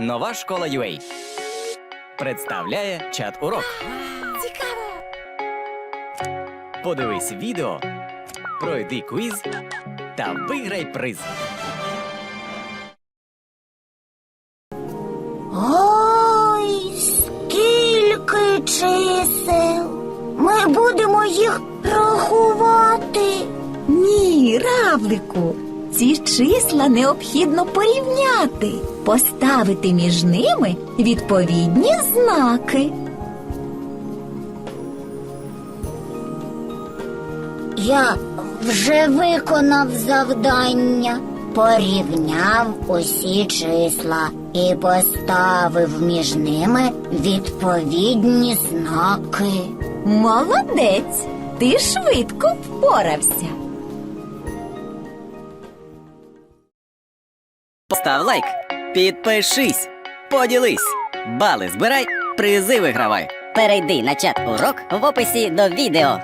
Нова школа UA представляє чат урок. Цікаво! Подивись відео, пройди квіз та виграй приз. Ой, скільки чисел. Ми будемо їх рахувати. Ні, равлику. Ці числа необхідно порівняти, поставити між ними відповідні знаки. Я вже виконав завдання, порівняв усі числа і поставив між ними відповідні знаки. Молодець! Ти швидко впорався. Постав лайк, підпишись, поділись, бали збирай, призи вигравай. Перейди на чат урок в описі до відео.